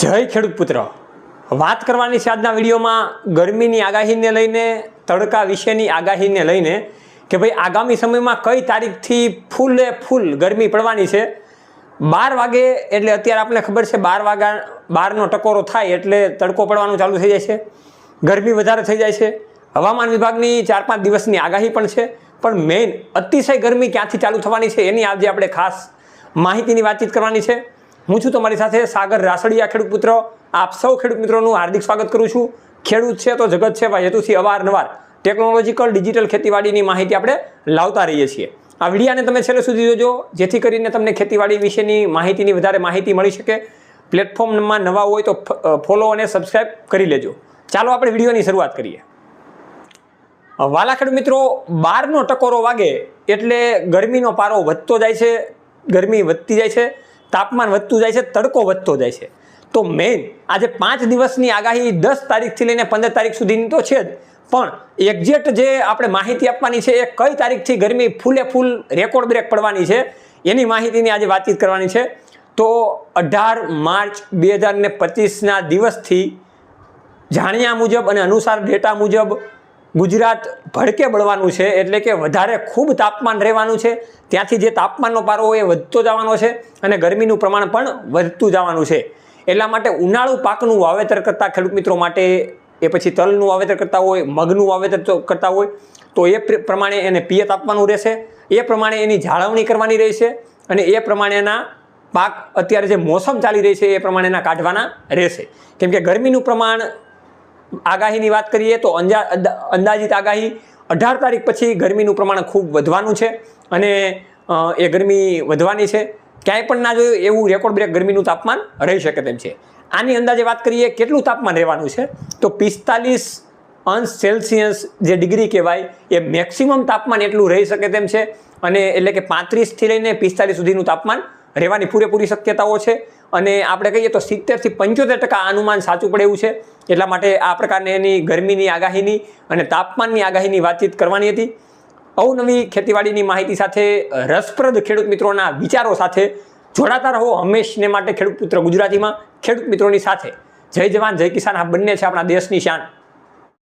જય ખેડૂત પુત્ર. વાત કરવાની છે આજના વિડીયોમાં ગરમીની આગાહીને લઈને, તડકા વિશેની આગાહીને લઈને કે ભાઈ આગામી સમયમાં કઈ તારીખથી ફૂલે ફૂલ ગરમી પડવાની છે. બાર વાગે એટલે અત્યારે આપણને ખબર છે બાર વાગા, બારનો ટકોરો થાય એટલે તડકો પડવાનું ચાલુ થઈ જાય છે. ગરમી વધારે થઈ જાય છે. હવામાન વિભાગની ચાર પાંચ દિવસની આગાહી પણ છે. પણ મેઇન અતિશય ગરમી ક્યાંથી ચાલુ થવાની છે એની આજે આપણે ખાસ માહિતીની વાતચીત કરવાની છે. હું છું તમારી સાથે સાગર રાસડિયા, ખેડૂત પુત્ર. આપ સૌ ખેડૂત મિત્રોનું હાર્દિક સ્વાગત કરું છું. ખેડૂત છે તો જગત છે ભાઈ હેતુથી અવારનવાર ટેકનોલોજીકલ, ડિજિટલ ખેતીવાડીની માહિતી આપણે લાવતા રહીએ છીએ. આ વિડીયાને તમે છેલ્લે સુધી જોજો, જેથી કરીને તમને ખેતીવાડી વિશેની માહિતીની વધારે માહિતી મળી શકે. પ્લેટફોર્મમાં નવા હોય તો ફોલો અને સબસ્ક્રાઈબ કરી લેજો. ચાલો આપણે વિડીયોની શરૂઆત કરીએ. વાલા ખેડૂત મિત્રો, બારનો ટકોરો વાગે એટલે ગરમીનો પારો વધતો જાય છે, ગરમી વધતી જાય છે. તાપમાન વધતું જાય છે, તડકો વધતો જાય છે. તો મેઇન આજે પાંચ દિવસની આગાહી દસ તારીખથી લઈને પંદર તારીખ સુધીની તો છે જ. પણ એક્ઝેક્ટ જે આપણે માહિતી આપવાની છે એ કઈ તારીખથી ગરમી ફૂલે ફૂલ રેકોર્ડ બ્રેક પડવાની છે, એની માહિતીની આજે વાતચીત કરવાની છે. તો અઢાર માર્ચ બે હજાર ને પચીસના દિવસથી જાણ્યા મુજબ અને અનુસાર ડેટા મુજબ ગુજરાત ભડકે બળવાનું છે એટલે કે વધારે ખૂબ તાપમાન રહેવાનું છે. ત્યાંથી જે તાપમાનનો પારો હોય એ વધતો જવાનો છે અને ગરમીનું પ્રમાણ પણ વધતું જવાનું છે. એટલા માટે ઉનાળુ પાકનું વાવેતર કરતા ખેડૂત મિત્રો માટે એ પછી તલનું વાવેતર કરતા હોય, મગનું વાવેતર કરતા હોય, તો એ પ્ર- પ્રમાણે એને પિયત આપવાનું રહેશે. એ પ્રમાણે એની જાળવણી કરવાની રહેશે અને એ પ્રમાણેના પાક અત્યારે જે મોસમ ચાલી રહી છે એ પ્રમાણેના કાઢવાના રહેશે. કેમ કે ગરમીનું પ્રમાણ આગાહીની વાત કરીએ તો અંદાજિત આગાહી અઢાર તારીખ પછી ગરમીનું પ્રમાણ ખૂબ વધવાનું છે અને એ ગરમી વધવાની છે. ક્યાંય પણ ના જોયું એવું રેકોર્ડ બ્રેક ગરમીનું તાપમાન રહી શકે તેમ છે. આની અંદાજે વાત કરીએ કેટલું તાપમાન રહેવાનું છે? તો પિસ્તાલીસ અંશ સેલ્સિયસ જે ડિગ્રી કહેવાય એ મેક્સિમમ તાપમાન એટલું રહી શકે તેમ છે અને એટલે કે પાંત્રીસથી લઈને પિસ્તાલીસ સુધીનું તાપમાન રહેવાની પૂરેપૂરી શક્યતાઓ છે. અને આપણે કહીએ તો સિત્તેરથી પંચોતેર ટકા અનુમાન સાચું પડે એવું છે. એટલા માટે આ પ્રકારની એની ગરમીની આગાહીની અને તાપમાનની આગાહીની વાતચીત કરવાની હતી. અવનવી ખેતીવાડીની માહિતી સાથે, રસપ્રદ ખેડૂત મિત્રોના વિચારો સાથે જોડાતા રહો હંમેશને માટે ખેડૂત પુત્ર ગુજરાતીમાં. ખેડૂત મિત્રોની સાથે. જય જવાન, જય કિસાન. આ બંને છે આપણા દેશની શાન.